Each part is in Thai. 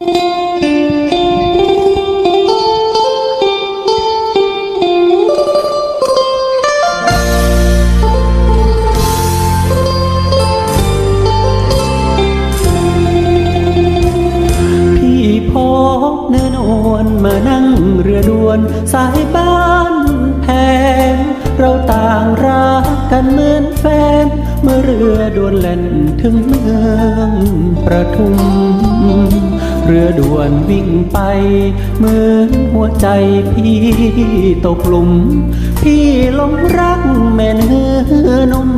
พี่พบเนื้อนวลมานั่งเรือด่วนสายบ้านแพงเราต่างรักกันเหมือนแฟน เมื่อเรือด่วนแล่นถึงเมืองประทุม เรือด่วนวิ่งไป เหมือนหัวใจพี่ตกหลุม พี่หลงรักแม่เนื้อนม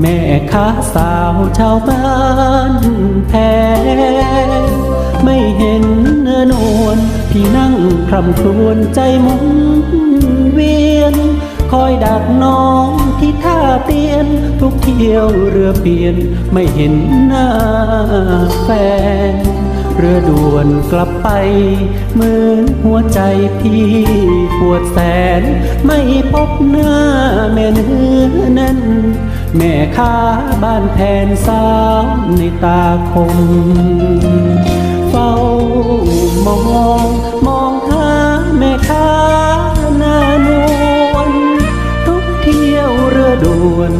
แม่ค้าสาวชาวบ้านแพงไม่เห็นเนื้อนวลพี่นั่งคร่ำครวญใจหมุนเวียน คอยดักน้องที่ท่าเตียน ทุกเที่ยวเรือเปลี่ยน ไม่เห็นหน้าแฟน เรือด่วนกลับไป เหมือนหัวใจพี่ปวดแสน ไม่พบหน้าแม่เนื้อนั้นแม่ค้าบ้านแผนสาวในตาคม เฝ้ามองมองหาแม่ค้าหน้านวลทุกเที่ยวเรือด่วน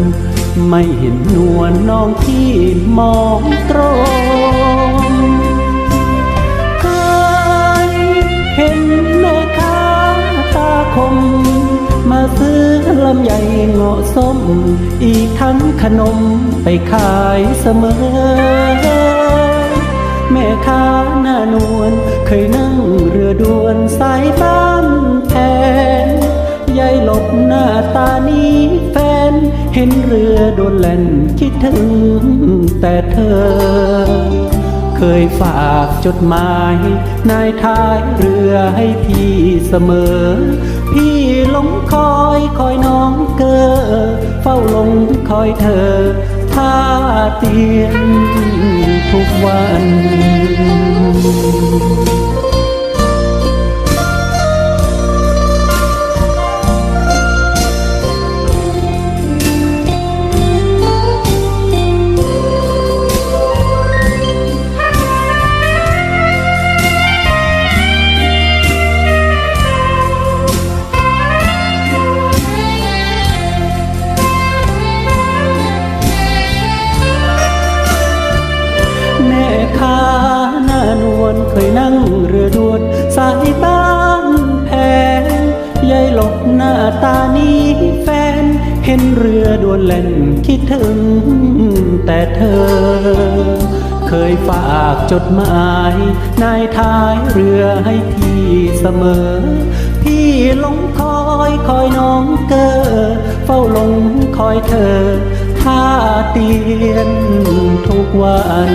ไม่เห็นนวลน้องพี่มองตรง ลำไยเงาะส้ม อีกทั้งขนมไปขายเสมอ แม่ค้าหน้านวลเคยนั่งเรือด่วนสายบ้านแพนยายหลบหน้าตานี้แฟน เห็นเรือโดนแล่นคิดถึงแต่เธอ เคยฝากจดหมาย นายท้ายเรือให้พี่เสมอ พี่ลงคอยคอยน้องเกอเฝ้าลงคอยเธอท่าเตียนทุกวัน เล่นคิดถึงแต่เธอ เคยฝากจดหมายนายท้ายเรือให้พี่เสมอ พี่ลงคอยคอยน้องเกอเฝ้าลงคอยเธอท่าเตียนทุกวัน